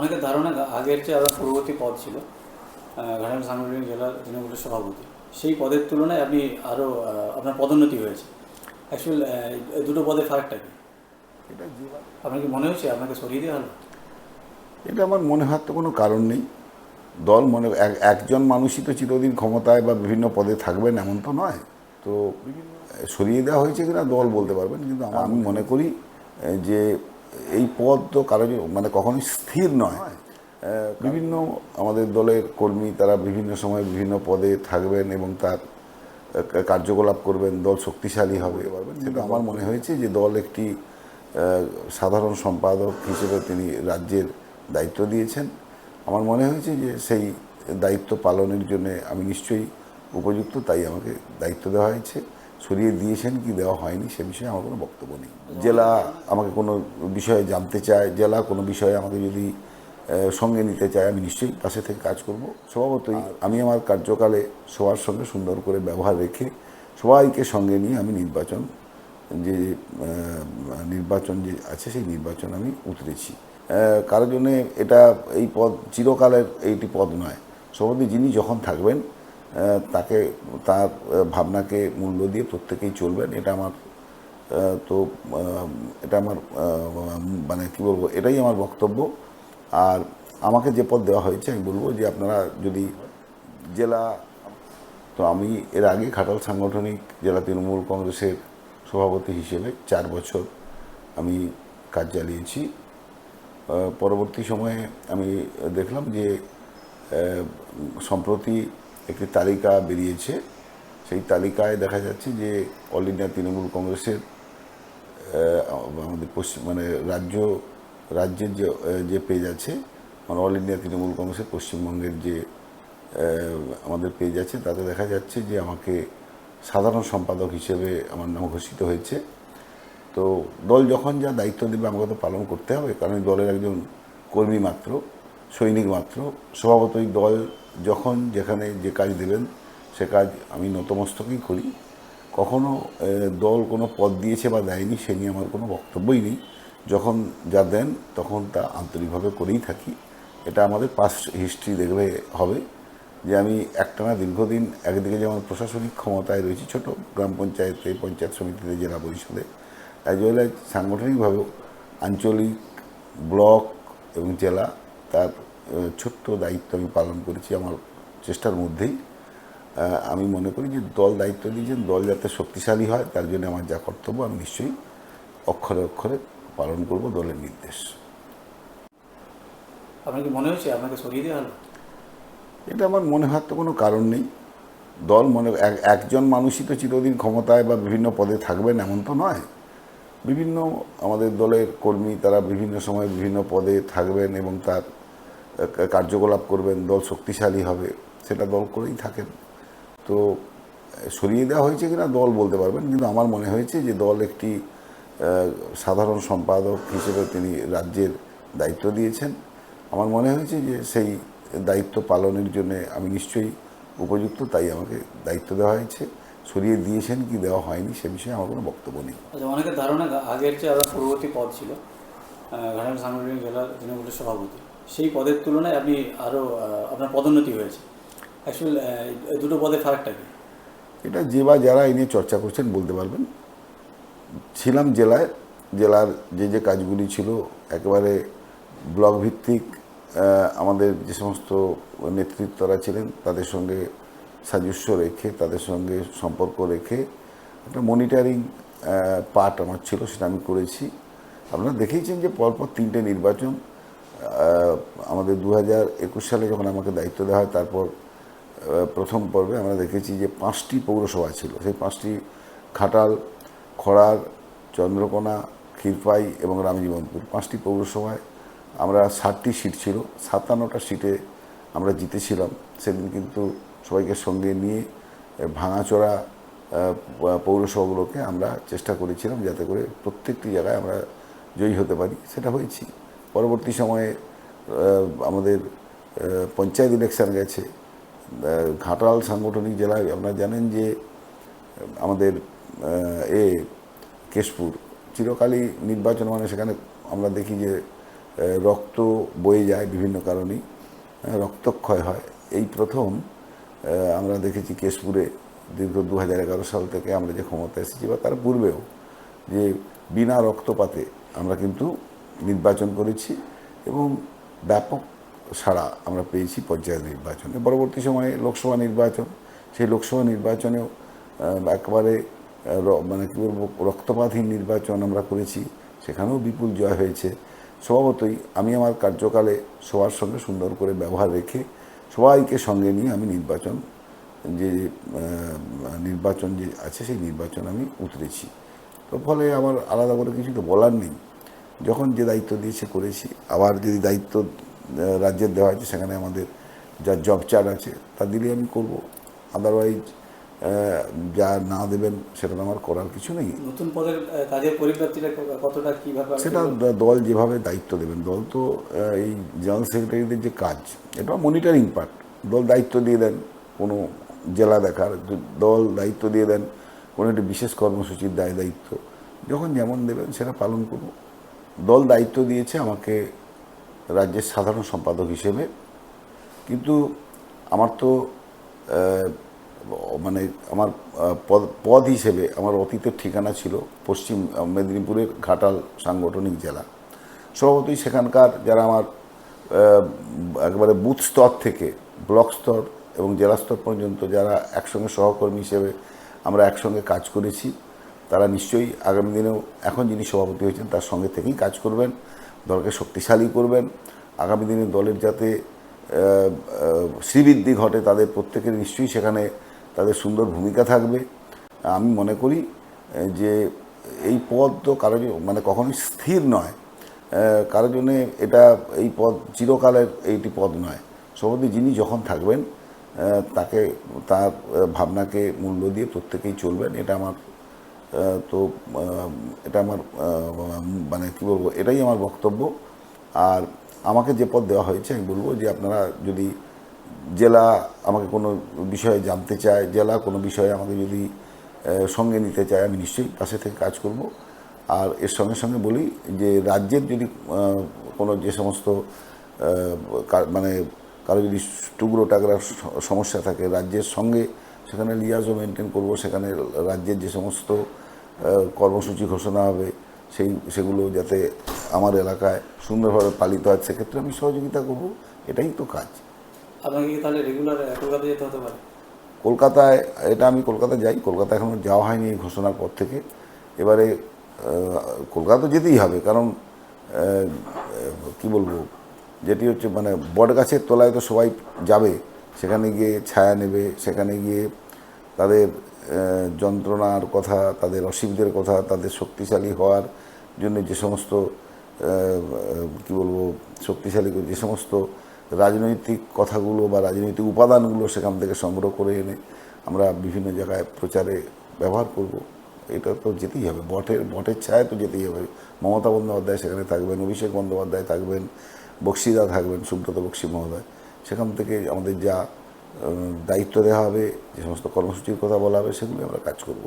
অনেকের ধারণা আগের যে আলাদা পূর্ববর্তী পদ ছিল ঘাটাল সাংগঠনিক জেলা তৃণমূলের সভাপতি। সেই পদের তুলনায় আপনি আরও আপনার পদোন্নতি হয়েছে। অ্যাকচুয়ালি দুটো পদের ফারাকটা কি? আপনার কি মনে হচ্ছে? আপনাকে সরিয়ে দেওয়া হলো? এটা আমার মনে হওয়ার তো কোনো কারণ নেই। দল মনে এক- একজন মানুষই তো চিরদিন ক্ষমতায় বা বিভিন্ন পদে থাকবেন এমন তো নয়। তো সরিয়ে দেওয়া হয়েছে কিনা দল বলতে পারবেন কিন্তু আমি মনে করি যে এই পদ তো কারও জ- মানে কখনোই স্থির নয়। বিভিন্ন আমাদের দলের কর্মী তারা বিভিন্ন সময় বিভিন্ন পদে থাকবেন এবং তার কার্যকলাপ করবেন দল শক্তিশালী হবে। সেটা আমার মনে হয়েছে যে দল একটি সাধারণ সম্পাদক হিসেবে তিনি রাজ্যের দায়িত্ব দিয়েছেন। আমার মনে হয়েছে যে সেই দায়িত্ব পালনের জন্য আমি নিশ্চয়ই উপযুক্ত তাই আমাকে দায়িত্ব দেওয়া হয়েছে। সরিয়ে দিয়েছেন কি দেওয়া হয়নি সে বিষয়ে আমার কোনো বক্তব্য নেই। জেলা আমাকে কোনো বিষয়ে জানতে চায় জেলা কোনো বিষয়ে আমাকে যদি সঙ্গে নিতে চায় আমি নিশ্চয়ই পাশে থেকে কাজ করব। স্বভাবতই আমি আমার কার্যকালে সবার সঙ্গে সুন্দর করে ব্যবহার রেখে সবাইকে সঙ্গে নিয়ে আমি নির্বাচন যে নির্বাচন যে আছে সেই নির্বাচন আমি উতরেছি। কারোর জন্যে এটা এই পদ চিরকালের এইটি পদ নয়। সভাপতি যিনি যখন থাকবেন তাকে তার ভাবনাকে মূল্য দিয়ে প্রত্যেকেই চলবেন। এটা আমার তো এটা আমার মানে কী বলব, এটাই আমার বক্তব্য। আর আমাকে যে পদ দেওয়া হয়েছে, আমি বলব যে আপনারা যদি জেলা, তো আমি এর আগে খাটাল সাংগঠনিক জেলা তৃণমূল কংগ্রেসের সভাপতি হিসেবে চার বছর আমি কাজ চালিয়েছি। পরবর্তী সময়ে আমি দেখলাম যে সম্প্রতি একটি তালিকা বেরিয়েছে। সেই তালিকায় দেখা যাচ্ছে যে অল ইন্ডিয়া তৃণমূল কংগ্রেসের আমাদের পশ্চিম মানে রাজ্য, রাজ্যের যে যে পেজ আছে মানে অল ইন্ডিয়া তৃণমূল কংগ্রেসের পশ্চিমবঙ্গের যে আমাদের পেজ আছে, তাতে দেখা যাচ্ছে যে আমাকে সাধারণ সম্পাদক হিসেবে আমার নাম ঘোষিত হয়েছে। তো দল যখন যা দায়িত্ব দেবে আমাকে তো পালন করতে হবে, কারণ দলের একজন কর্মী মাত্র। সৈনিক মাত্র। স্বভাবতই দল যখন যেখানে যে কাজ দেবেন, সে কাজ আমি নতমস্তকেই করি। কখনো দল কোনো পদ দিয়েছে বা দেয়নি, সে নিয়ে আমার কোনো বক্তব্যই নেই। যখন যা দেন, তখন তা আন্তরিকভাবে করেই থাকি। এটা আমাদের পাস হিস্ট্রি দেখলে হবে যে আমি একটানা দীর্ঘদিন একদিকে যেমন প্রশাসনিক ক্ষমতায় রয়েছি ছোট গ্রাম পঞ্চায়েতে, পঞ্চায়েত সমিতিতে, জেলা পরিষদে অ্যাজ ওয়েল অ্যাজ সাংগঠনিকভাবেও আঞ্চলিক ব্লক এবং জেলা তার ছোট্ট দায়িত্ব আমি পালন করেছি আমার চেষ্টার মধ্যেই। আমি মনে করি যে দল দায়িত্ব দিয়েছেন দল যাতে শক্তিশালী হয় তার জন্য আমার যা কর্তব্য আমি নিশ্চয়ই অক্ষরে অক্ষরে পালন করব দলের নির্দেশ। আপনার কি মনে হচ্ছে আপনাকে সরিয়ে দেওয়া হলো? এটা আমার মনে হওয়ার তো কোনো কারণ নেই। দল মনে এক- একজন মানুষই তো চিরদিন ক্ষমতায় বা বিভিন্ন পদে থাকবেন এমন তো নয়। বিভিন্ন আমাদের দলের কর্মী তারা বিভিন্ন সময় বিভিন্ন পদে থাকবেন এবং তার কার্যকলাপ করবেন, দল শক্তিশালী হবে, সেটা দল করেই থাকেন। তো, সরিয়ে দেওয়া হয়েছে কিনা দল বলতে পারবেন, কিন্তু আমার মনে হয়েছে যে দল একটি সাধারণ সম্পাদক হিসেবে তিনি রাজ্যের দায়িত্ব দিয়েছেন। আমার মনে হয়েছে যে সেই দায়িত্ব পালনের জন্য আমি নিশ্চয়ই উপযুক্ত, তাই আমাকে দায়িত্ব দেওয়া হয়েছে। সরিয়ে দিয়েছেন কি দেওয়া হয়নি সে বিষয়ে আমার কোনো বক্তব্য নেই। আচ্ছা অনেকের ধারণা আগের যে আলাদা পূর্ববর্তী পদ ছিল ঘাটাল সাংগঠনিক জেলা তৃণমূলের সভাপতি। সেই পদের তুলনায় আপনি আরও আপনার পদোন্নতি হয়েছে। অ্যাকচুয়াল দুটো পদের ফারাকটা কি? এটা যে বা যারা এই নিয়ে চর্চা করছেন বলতে পারবেন। ছিলাম জেলায়, জেলার যে যে কাজগুলি ছিল, একেবারে ব্লক ভিত্তিক আমাদের যে সমস্ত নেতৃত্বরা ছিলেন, তাদের সঙ্গে সাজস্য রেখে, তাদের সঙ্গে সম্পর্ক রেখে একটা মনিটরিং পার্ট আমার ছিল, সেটা আমি করেছি। আপনারা দেখেইছেন যে পরপর তিনটে নির্বাচন আমাদের দু হাজার একুশ সালে যখন আমাকে দায়িত্ব দেওয়া হয়, তারপর প্রথম পর্বে আমরা দেখেছি যে পাঁচটি পৌরসভা ছিল। সেই পাঁচটি খাটাল খড়ার, চন্দ্রকোনা, ক্ষীরপাই এবং রামজীবনপুর। পাঁচটি পৌরসভায় আমরা ষাটটি সিট ছিল। সাতান্নটা সিটে আমরা জিতেছিলাম। সেদিন কিন্তু সবাইকে সঙ্গে নিয়ে ভাঙাচোরা পৌরসভাগুলোকে আমরা চেষ্টা করেছিলাম যাতে করে প্রত্যেকটি জায়গায় আমরা জয়ী হতে পারি। সেটা হয়েছি। পরবর্তী সময়ে আমাদের পঞ্চায়েত ইলেকশন গেছে ঘাটাল সাংগঠনিক জেলায় আপনারা জানেন যে, আমাদের এ, কেশপুর, চিরকালই নির্বাচন মানে সেখানে আমরা দেখি যে রক্ত বয়ে যায় বিভিন্ন কারণেই রক্তক্ষয় হয়। এই প্রথম আমরা দেখেছি কেশপুরে দীর্ঘ দু হাজার এগারো সাল থেকে আমরা যে ক্ষমতা এসেছি বা তার পূর্বেও যে বিনা রক্তপাতে আমরা কিন্তু নির্বাচন করেছি এবং ব্যাপক সাড়া আমরা পেয়েছি পঞ্চায়েত নির্বাচনে। পরবর্তী সময়ে লোকসভা নির্বাচন, সেই লোকসভা নির্বাচনেও একেবারে মানে কী বলব রক্তপাতহীন নির্বাচন আমরা করেছি, সেখানেও বিপুল জয় হয়েছে। স্বভাবতই আমি আমার কার্যকালে সবার সঙ্গে সুন্দর করে ব্যবহার রেখে সবাইকে সঙ্গে নিয়ে আমি নির্বাচন, যে নির্বাচন যে আছে, সেই নির্বাচন আমি উতরেছি। তো ফলে আমার আলাদা করে কিছু তো বলার নেই। যখন যে দায়িত্ব দিয়েছে করেছি আবার যদি দায়িত্ব রাজ্যের দেওয়া হয়েছে সেখানে আমাদের যা জব চার্ট আছে তা দিলে আমি করব। আদারওয়াইজ যা না দেবেন সেটা আমার করার কিছু নেই। নতুন পদের কাজের পরিপ্রেক্ষিতে কতটা কীভাবে সেটা দল যেভাবে দায়িত্ব দেবেন দল তো এই জেনারেল সেক্রেটারিদের যে কাজ এটা মনিটরিং পার্ট দল দায়িত্ব দিয়ে দেন কোনো জেলা দেখার দল দায়িত্ব দিয়ে দেন কোনো একটি বিশেষ কর্মসূচির দায় দায়িত্ব। যখন যেমন দেবেন সেটা পালন করব। দল দায়িত্ব দিয়েছে আমাকে রাজ্যের সাধারণ সম্পাদক হিসেবে। কিন্তু আমার তো মানে আমার পদ পদ হিসেবে আমার অতীতের ঠিকানা ছিল পশ্চিম, মেদিনীপুরের ঘাটাল সাংগঠনিক জেলা। স্বভাবতই সেখানকার যারা আমার একেবারে বুথ স্তর থেকে, ব্লক স্তর এবং জেলা স্তর পর্যন্ত যারা একসঙ্গে সহকর্মী হিসেবে আমরা একসঙ্গে কাজ করেছি। তারা নিশ্চয়ই আগামী দিনেও এখন যিনি সভাপতি হয়েছেন, তার সঙ্গে থেকেই কাজ করবেন, দলকে শক্তিশালী করবেন। আগামী দিনে দলের যাতে শ্রীবৃদ্ধি ঘটে, তাদের প্রত্যেকের নিশ্চয়ই সেখানে তাদের সুন্দর ভূমিকা থাকবে। আমি মনে করি যে এই পদ তো কারও মানে কখনোই স্থির নয়। কারোর জন্যে এটা, এই পদ চিরকালের এইটি পদ নয়। সভাপতি যিনি যখন থাকবেন তাকে, তার ভাবনাকে মূল্য দিয়ে প্রত্যেকেই চলবেন, এটা আমার তো এটা আমার মানে কী বলব, এটাই আমার বক্তব্য। আর আমাকে যে পদ দেওয়া হয়েছে, আমি বলব যে আপনারা যদি জেলা আমাকে কোনো বিষয়ে জানতে চায়, জেলা কোনো বিষয়ে আমাকে যদি সঙ্গে নিতে চায়, আমি নিশ্চয়ই পাশে থেকে কাজ করব। আর এর সঙ্গে সঙ্গে বলি যে, রাজ্যের যদি কোনো যে সমস্ত মানে কারও যদি টুকরো টাকরার সমস্যা থাকে, রাজ্যের সঙ্গে সেখানে লিয়াজও মেনটেন করব সেখানে রাজ্যের যে সমস্ত কর্মসূচি ঘোষণা হবে সেই সেগুলো যাতে আমার এলাকায় সুন্দরভাবে পালিত হয় সেক্ষেত্রে আমি সহযোগিতা করব এটাই তো কাজ। আপনাকে কি তাহলে রেগুলার কলকাতা যেতে হতে পারে? কলকাতায় এটা আমি কলকাতায় যাই কলকাতা এখনও যাওয়া হয়নি এই ঘোষণার পর থেকে। এবারে কলকাতা তো যেতেই হবে কারণ কি বলব যেটি হচ্ছে মানে বট গাছের তলায় তো সবাই যাবে সেখানে গিয়ে ছায়া নেবে, সেখানে গিয়ে তাদের যন্ত্রণার কথা, তাদের অসুবিধের কথা, তাদের শক্তিশালী হওয়ার জন্য যে সমস্ত কি বলব, শক্তিশালী যে সমস্ত রাজনৈতিক কথাগুলো বা রাজনৈতিক উপাদানগুলো সেখান থেকে সংগ্রহ করে এনে আমরা বিভিন্ন জায়গায় প্রচারে ব্যবহার করব। এটা তো যেতেই হবে। বটের বটের ছায়া তো যেতেই হবে। মমতা বন্দ্যোপাধ্যায় সেখানে থাকবেন, অভিষেক বন্দ্যোপাধ্যায় থাকবেন, বক্সিদা থাকবেন, সুব্রত বক্সি মহোদয়। সেখান থেকে আমাদের যা দায়িত্ব দেওয়া হবে যে সমস্ত কর্মসূচির কথা বলা হবে সেগুলি আমরা কাজ করব।